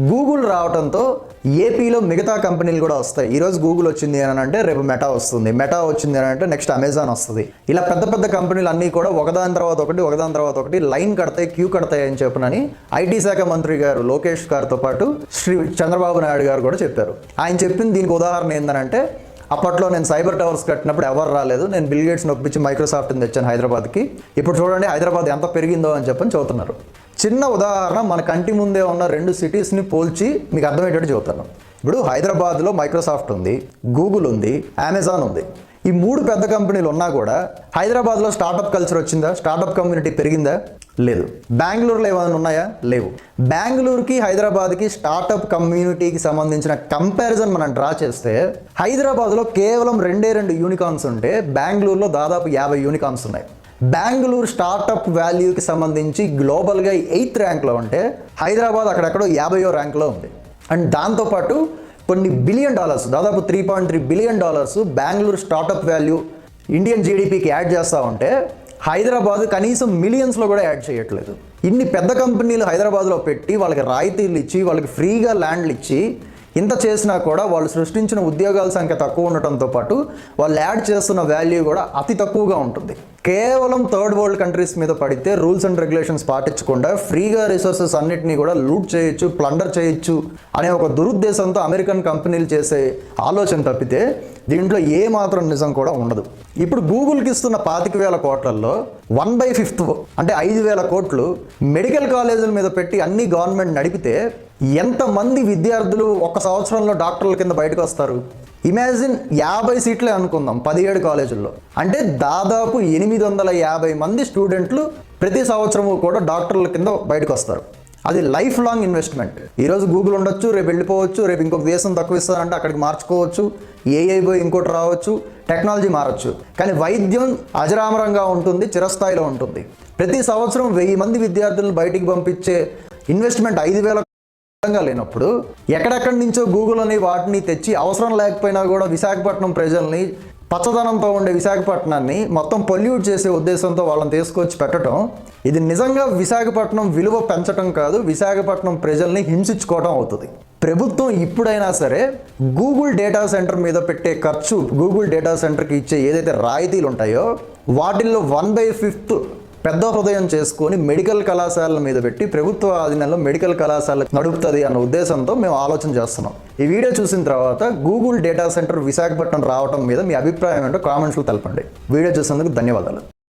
Google రావడంతో ఏపీలో మిగతా కంపెనీలు కూడా వస్తాయి. ఈరోజు గూగుల్ వచ్చింది అని అంటే రేపు మెటా వస్తుంది. మెటా వచ్చింది అని అంటే నెక్స్ట్ అమెజాన్ వస్తుంది. ఇలా పెద్ద పెద్ద కంపెనీలు అన్నీ కూడా ఒకదాని తర్వాత ఒకటి ఒకదాని తర్వాత ఒకటి లైన్ కడతాయి క్యూ కడతాయి అని చెప్పనని ఐటీ శాఖ మంత్రి గారు లోకేష్ గారితో పాటు శ్రీ చంద్రబాబు నాయుడు గారు కూడా చెప్పారు. ఆయన చెప్పిన దీనికి ఉదాహరణ ఏంటంటే అప్పట్లో నేను సైబర్ టవర్స్ కట్టినప్పుడు ఎవరు రాలేదు. నేను బిల్ గేట్స్ ఒప్పించి మైక్రోసాఫ్ట్ని తెచ్చాను హైదరాబాద్కి. ఇప్పుడు చూడండి హైదరాబాద్ ఎంత పెరిగిందో అని చెప్పని చెబుతున్నారు. చిన్న ఉదాహరణ మన కంటి ముందే ఉన్న రెండు సిటీస్ని పోల్చి మీకు అర్థమయ్యేటట్టు చెబుతాను. ఇప్పుడు హైదరాబాద్లో మైక్రోసాఫ్ట్ ఉంది గూగుల్ ఉంది అమెజాన్ ఉంది. ఈ మూడు పెద్ద కంపెనీలు ఉన్నా కూడా హైదరాబాద్లో స్టార్టప్ కల్చర్ వచ్చిందా? స్టార్టప్ కమ్యూనిటీ పెరిగిందా? లేదు. బెంగళూరులో ఏమైనా ఉన్నాయా? లేవు. బెంగళూరుకి హైదరాబాద్కి స్టార్టప్ కమ్యూనిటీకి సంబంధించిన కంపారిజన్ మనం డ్రా చేస్తే హైదరాబాద్లో కేవలం రెండే రెండు యూనికాన్స్ ఉంటే బెంగళూరులో దాదాపు యాభై యూనికాన్స్ ఉన్నాయి. బెంగళూరు స్టార్టప్ వాల్యూకి సంబంధించి గ్లోబల్గా ఎయిత్ ర్యాంక్లో ఉంటే హైదరాబాద్ అక్కడెక్కడో యాభైయో ర్యాంక్లో ఉంది. అండ్ దాంతోపాటు కొన్ని బిలియన్ డాలర్స్ దాదాపు three point three billion dollars Bengaluru startup value Indian జీడిపికి add చేస్తూ ఉంటే హైదరాబాద్ కనీసం మిలియన్స్లో కూడా యాడ్ చేయట్లేదు. ఇన్ని పెద్ద కంపెనీలు హైదరాబాద్లో పెట్టి వాళ్ళకి రాయితీలు ఇచ్చి వాళ్ళకి ఫ్రీగా ల్యాండ్లు ఇచ్చి ఇంత చేసినా కూడా వాళ్ళు సృష్టించిన ఉద్యోగాల సంఖ్య తక్కువ ఉండటంతో పాటు వాళ్ళు యాడ్ చేస్తున్న వాల్యూ కూడా అతి తక్కువగా ఉంటుంది. కేవలం థర్డ్ వరల్డ్ కంట్రీస్ మీద పడితే రూల్స్ అండ్ రెగ్యులేషన్స్ పాటించకుండా ఫ్రీగా రిసోర్సెస్ అన్నిటినీ కూడా లూట్ చేయొచ్చు ప్లండర్ చేయొచ్చు అనే ఒక దురుద్దేశంతో అమెరికన్ కంపెనీలు చేసే ఆలోచన తప్పితే దీంట్లో ఏ మాత్రం నిజం కూడా ఉండదు. ఇప్పుడు గూగుల్కి ఇస్తున్న పాతిక వేల కోట్లలో వన్ బై ఫిఫ్త్ అంటే ఐదు వేల కోట్లు మెడికల్ కాలేజీల మీద పెట్టి అన్ని గవర్నమెంట్ నడిపితే ఎంతమంది విద్యార్థులు ఒక సంవత్సరంలో డాక్టర్ల కింద బయటకు వస్తారు? ఇమాజిన్ యాభై సీట్లే అనుకుందాం పదిహేడు కాలేజీల్లో. అంటే దాదాపు ఎనిమిది వందల యాభై మంది స్టూడెంట్లు ప్రతి సంవత్సరము కూడా డాక్టర్ల కింద బయటకు వస్తారు అది లైఫ్ లాంగ్ ఇన్వెస్ట్మెంట్. ఈరోజు గూగుల్ ఉండొచ్చు రేపు వెళ్ళిపోవచ్చు రేపు ఇంకొక దేశం తక్కువ ఇస్తారంటే అక్కడికి మార్చుకోవచ్చు ఏఐ పోయి ఇంకోటి రావచ్చు టెక్నాలజీ మారచ్చు. కానీ వైద్యం అజరామరంగా ఉంటుంది చిరస్థాయిలో ఉంటుంది. ప్రతి సంవత్సరం వెయ్యి మంది విద్యార్థులను బయటికి పంపించే ఇన్వెస్ట్మెంట్ ఐదు వేల విధంగా లేనప్పుడు ఎక్కడెక్కడి నుంచో గూగుల్ అని వాటిని తెచ్చి అవసరం లేకపోయినా కూడా విశాఖపట్నం ప్రజల్ని పచ్చదనంతో ఉండే విశాఖపట్నాన్ని మొత్తం పొల్యూట్ చేసే ఉద్దేశంతో వాళ్ళని తీసుకొచ్చి పెట్టడం ఇది నిజంగా విశాఖపట్నం విలువ పెంచడం కాదు విశాఖపట్నం ప్రజల్ని హింసించుకోవడం అవుతుంది. ప్రభుత్వం ఇప్పుడైనా సరే గూగుల్ డేటా సెంటర్ మీద పెట్టే ఖర్చు గూగుల్ డేటా సెంటర్కి ఇచ్చే ఏదైతే రాయితీలు ఉంటాయో వాటిల్లో వన్ బై ఫిఫ్త్ పెద్ద హృదయం చేసుకొని మెడికల్ కళాశాలల మీద పెట్టి ప్రభుత్వ ఆధీనంలో మెడికల్ కళాశాల నడుపుతుంది అన్న ఉద్దేశంతో మేము ఆలోచన చేస్తున్నాం. ఈ వీడియో చూసిన తర్వాత గూగుల్ డేటా సెంటర్ విశాఖపట్నం రావడం మీద మీ అభిప్రాయం ఏంటో కామెంట్స్లో తెలపండి. వీడియో చూసినందుకు ధన్యవాదాలు.